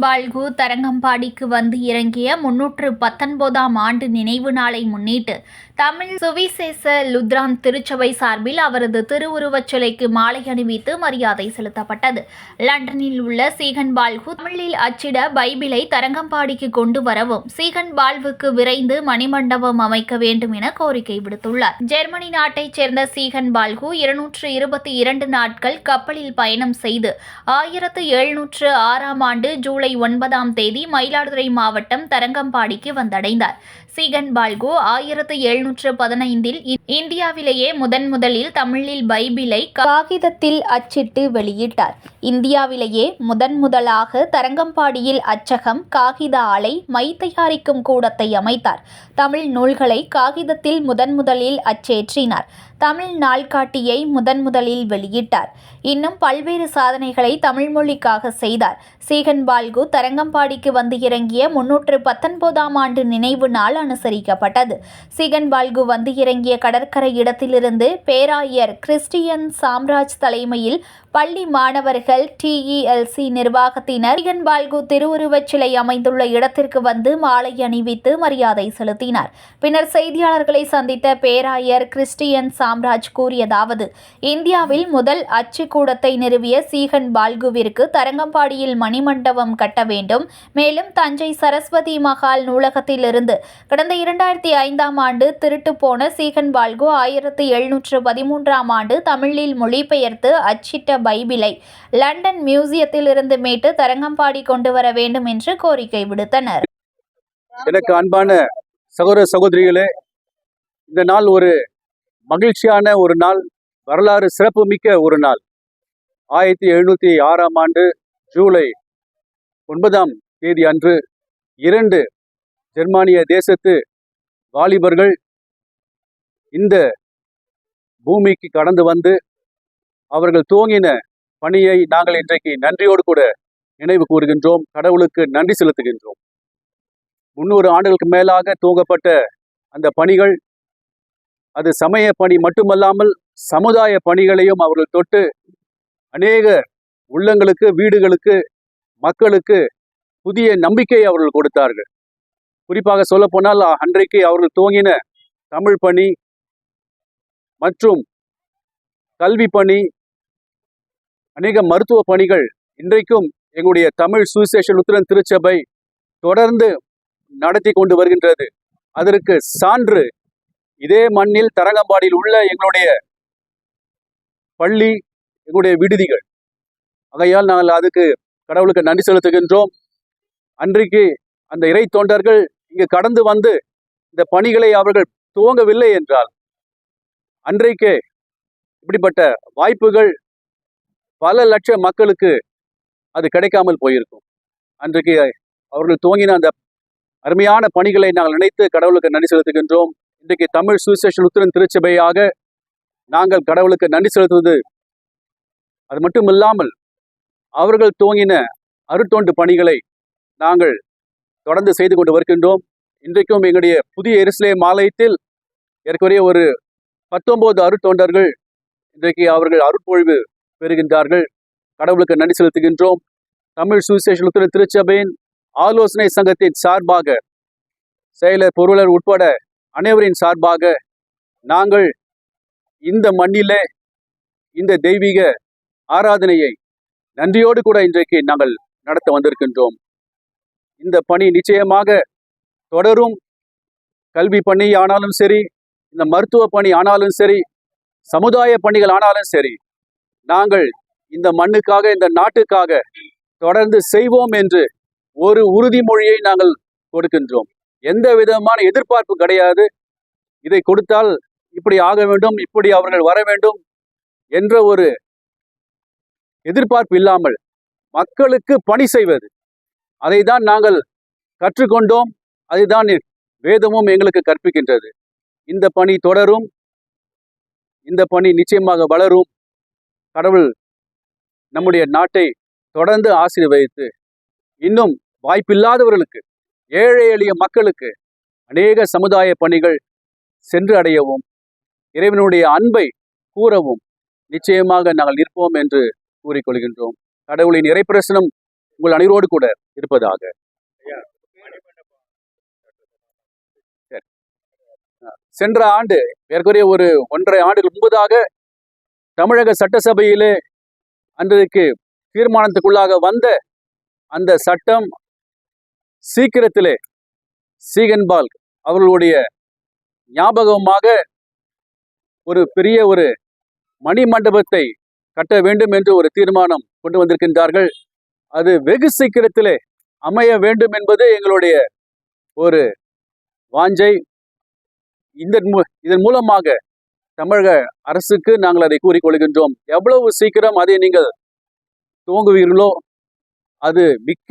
பால்கு தரங்கம்பாடிக்கு வந்து இறங்கிய முன்னூற்று பத்தொன்பதாம் ஆண்டு நினைவு நாளை முன்னிட்டு தமிழ் சுவிசேஷ லுத்ரான் திருச்சபை சார்பில் அவரது திருவுருவச் சிலைக்கு மாலை அணிவித்து மரியாதை செலுத்தப்பட்டது. லண்டனில் உள்ள சீகன் பால்கு தமிழில் அச்சிட பைபிளை தரங்கம்பாடிக்கு கொண்டு வரவும் சீகன் பால்வுக்கு விரைந்து மணிமண்டபம் அமைக்க வேண்டும் என கோரிக்கை விடுத்துள்ளார். ஜெர்மனி நாட்டைச் சேர்ந்த சீகன் பால்கு இருநூற்று இருபத்தி இரண்டு நாட்கள் கப்பலில் பயணம் செய்து ஆயிரத்து எழுநூற்று ஆறாம் ஆண்டு ஜூலை ஒன்பதாம் தேதி மயிலாடுதுறை மாவட்டம் தரங்கம்பாடிக்கு வந்தடைந்தார். சீகன் பால்கோ ஆயிரத்து எழுநூற்று பதினைந்தில் இந்தியாவிலேயே முதன் முதலில் தமிழில் பைபிளை காகிதத்தில் அச்சிட்டு வெளியிட்டார். இந்தியாவிலேயே முதன் முதலாக தரங்கம்பாடியில் அச்சகம் காகித ஆலை மை தயாரிக்கும் கூடத்தை அமைத்தார். தமிழ் நூல்களை காகிதத்தில் முதன் முதலில் அச்சேற்றினார். தமிழ் நாள்காட்டியை முதன் முதலில் வெளியிட்டார். இன்னும் பல்வேறு சாதனைகளை தமிழ் மொழிக்காக செய்தார். சீகன் பால்கு தரங்கம்பாடிக்கு வந்து இறங்கிய முன்னூற்று பத்தொன்பதாம் ஆண்டு நினைவு நாள் அனுசரிக்கப்பட்டது. சீகன் பால்கு வந்து இறங்கிய கடற்கரை இடத்திலிருந்து பேராயர் கிறிஸ்டியன் சாம்ராஜ் தலைமையில் பள்ளி மாணவர்கள் டிஇஎல்சி நிர்வாகத்தினர் சீகன் பால்கு திருவுருவச் சிலை அமைந்துள்ள இடத்திற்கு வந்து மாலை அணிவித்து மரியாதை செலுத்தினார். பின்னர் செய்தியாளர்களை சந்தித்த பேராயர் கிறிஸ்டியன் சாம்ராஜ் கூறியதாவது இந்தியாவில் முதல் அச்சுக்கூடத்தை நிறுவிய சீகன் பால்குவிற்கு தரங்கம்பாடியில் மணி மணிமண்டபம் கட்ட வேண்டும். மேலும் தஞ்சை சரஸ்வதி மகால் நூலகத்திலிருந்து கடந்த இரண்டாயிரத்தி ஐந்தாம் ஆண்டு திருட்டு போன சீகன் பால்கு ஆயிரத்தி எழுநூற்று பதிமூன்றாம் ஆண்டு தமிழில் மொழிபெயர்த்து அச்சிட்ட பைபிளை லண்டன் மியூசியத்திலிருந்து மீட்டு தரங்கம்பாடி கொண்டு வர வேண்டும் என்று கோரிக்கை விடுத்தனர். எனக்கு அன்பான சகோதர சகோதரிகளே இந்த நாள் ஒரு மகிழ்ச்சியான ஒரு நாள் வரலாறு சிறப்புமிக்க ஒரு நாள். ஆயிரத்தி எழுநூற்றி ஆறாம் ஆண்டு ஜூலை ஒன்பதாம் தேதி அன்று இரண்டு ஜெர்மானிய தேசத்து வாலிபர்கள் இந்த பூமிக்கு கடந்து வந்து அவர்கள் துவங்கின பணியை நாங்கள் இன்றைக்கு நன்றியோடு கூட நினைவு கூறுகின்றோம். கடவுளுக்கு நன்றி செலுத்துகின்றோம். முன்னூறு ஆண்டுகளுக்கு மேலாக துவங்கப்பட்ட அந்த பணிகள் அது சமய பணி மட்டுமல்லாமல் சமுதாய பணிகளையும் அவர்கள் தொட்டு அநேக உள்ளங்களுக்கு வீடுகளுக்கு மக்களுக்கு புதிய நம்பிக்கை அவர்கள் கொடுத்தார்கள். குறிப்பாக சொல்லப்போனால் அன்றைக்கு அவர்கள் துவங்கின தமிழ் பணி மற்றும் கல்வி பணி அநேக மருத்துவ பணிகள் இன்றைக்கும் எங்களுடைய தமிழ் சுவிசேஷன் உத்திரன் திருச்சபை தொடர்ந்து நடத்தி கொண்டு வருகின்றது. அதற்கு சான்று இதே மண்ணில் தரங்கம்பாடியில் உள்ள எங்களுடைய பள்ளி எங்களுடைய விடுதிகள். ஆகையால் நாங்கள் அதுக்கு கடவுளுக்கு நன்றி செலுத்துகின்றோம். அன்றைக்கு அந்த இறை தொண்டர்கள் இங்கு கடந்து வந்து இந்த பணிகளை அவர்கள் துவங்கவில்லை என்றால் அன்றைக்கே இப்படிப்பட்ட வாய்ப்புகள் பல லட்ச மக்களுக்கு அது கிடைக்காமல் போயிருக்கும். அன்றைக்கு அவர்கள் துவங்கின அந்த அருமையான பணிகளை நாங்கள் நினைத்து கடவுளுக்கு நன்றி செலுத்துகின்றோம். இன்றைக்கு தமிழ் சுவிசேஷன் உத்திரன் திருச்சபையாக நாங்கள் கடவுளுக்கு நன்றி செலுத்துவது அது மட்டும் இல்லாமல் அவர்கள் துவங்கின அருத்தோண்டு பணிகளை நாங்கள் தொடர்ந்து செய்து கொண்டு வருகின்றோம். இன்றைக்கும் எங்களுடைய புதிய எருசலேம் ஆலயத்தில் ஏற்கனவே ஒரு பத்தொன்பது அருத்தொண்டர்கள் இன்றைக்கு அவர்கள் அருட்பொழிவு பெறுகின்றார்கள். கடவுளுக்கு நன்றி செலுத்துகின்றோம். தமிழ் சுவிசேஷ லுத்திரன் திருச்சபையின் ஆலோசனை சங்கத்தின் சார்பாக செயலர் பொருளர் உட்பட அனைவரின் சார்பாக நாங்கள் இந்த மண்ணிலே இந்த தெய்வீக ஆராதனையை நன்றியோடு கூட இன்றைக்கு நாங்கள் நடத்த வந்திருக்கின்றோம். இந்த பணி நிச்சயமாக தொடரும். கல்வி பணி ஆனாலும் சரி இந்த மருத்துவ பணி ஆனாலும் சரி சமுதாய பணிகள் ஆனாலும் சரி நாங்கள் இந்த மண்ணுக்காக இந்த நாட்டுக்காக தொடர்ந்து செய்வோம் என்று ஒரு உறுதிமொழியை நாங்கள் கொடுக்கின்றோம். எந்த விதமான எதிர்பார்ப்பு கிடையாது. இதை கொடுத்தால் இப்படி ஆக வேண்டும் இப்படி அவர்கள் வர வேண்டும் என்ற ஒரு எதிர்பார்ப்பு இல்லாமல் மக்களுக்கு பணி செய்வது. அதை தான் நாங்கள் கற்றுக்கொண்டோம். அதுதான் வேதமும் எங்களுக்கு கற்பிக்கின்றது. இந்த பணி தொடரும். இந்த பணி நிச்சயமாக வளரும். கடவுள் நம்முடைய நாட்டை தொடர்ந்து ஆசீர்வதித்து இன்னும் வாய்ப்பில்லாதவர்களுக்கு ஏழை எளிய மக்களுக்கு அநேக சமுதாய பணிகள் சென்று அடையவும் இறைவனுடைய அன்பை கூறவும் நிச்சயமாக நாங்கள் நிற்போம் என்று கூறிக்கொள்கின்றோம் கடவுளின் இறைப்பிரசனம் உங்கள் அனைவரோடு கூட இருப்பதாக சரி. சென்ற ஆண்டு ஏற்கனவே ஒரு ஒன்றரை ஆண்டுகள் முன்பதாக தமிழக சட்டசபையிலே அன்றைக்கு தீர்மானத்துக்குள்ளாக வந்த அந்த சட்டம் சீக்கிரத்திலே சீகன்பால் அவர்களுடைய ஞாபகமாக ஒரு பெரிய ஒரு மணி மண்டபத்தை கட்ட வேண்டும் என்று ஒரு தீர்மானம் கொண்டு வந்திருக்கின்றார்கள். அது வெகு சீக்கிரத்திலே அமைய வேண்டும் என்பது எங்களுடைய ஒரு வாஞ்சை. இந்த இதன் மூலமாக தமிழக அரசுக்கு நாங்கள் அதை கூறிக்கொள்கின்றோம் எவ்வளவு சீக்கிரம் அதை நீங்கள் துவங்குவீர்களோ அது மிக்க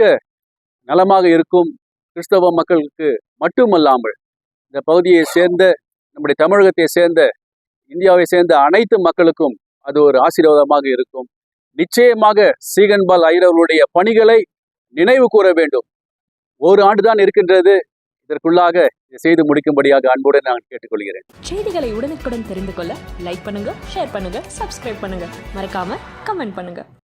நலமாக இருக்கும். கிறிஸ்தவ மக்களுக்கு மட்டுமல்லாமல் இந்த பகுதியை சேர்ந்த நம்முடைய தமிழகத்தை சேர்ந்த இந்தியாவை சேர்ந்த அனைத்து மக்களுக்கும் அது ஒரு ஆசீர்வாதமாக இருக்கும். நிச்சயமாக சீகன்பால் ஐயர்களுடைய பணிகளை நினைவு கூற வேண்டும். ஒரு ஆண்டுதான் இருக்கின்றது. இதற்குள்ளாக இதை செய்து முடிக்கும்படியாக அன்புடன் நான் கேட்டுக்கொள்கிறேன். செய்திகளை உடனுக்குடன் தெரிந்து கொள்ள லைக் பண்ணுங்க ஷேர் பண்ணுங்க சப்ஸ்கிரைப் பண்ணுங்க. மறக்காம கமெண்ட் பண்ணுங்க.